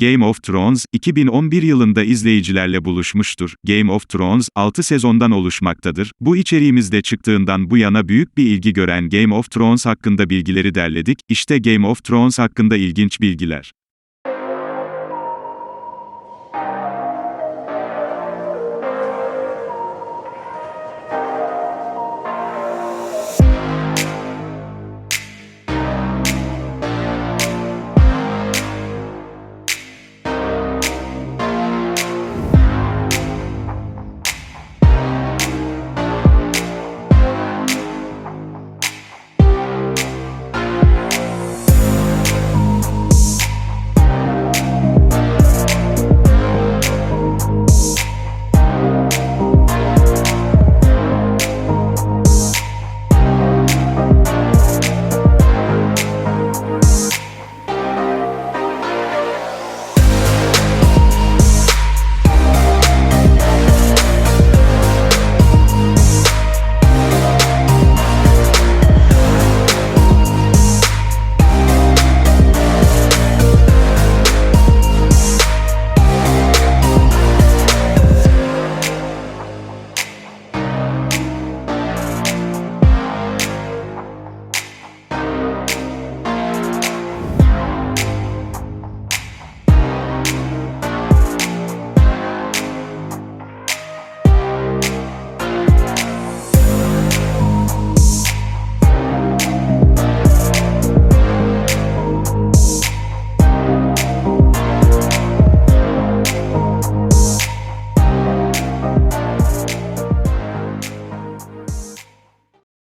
Game of Thrones, 2011 yılında izleyicilerle buluşmuştur. Game of Thrones, 6 sezondan oluşmaktadır. Bu içeriğimizde çıktığından bu yana büyük bir ilgi gören Game of Thrones hakkında bilgileri derledik. İşte Game of Thrones hakkında ilginç bilgiler.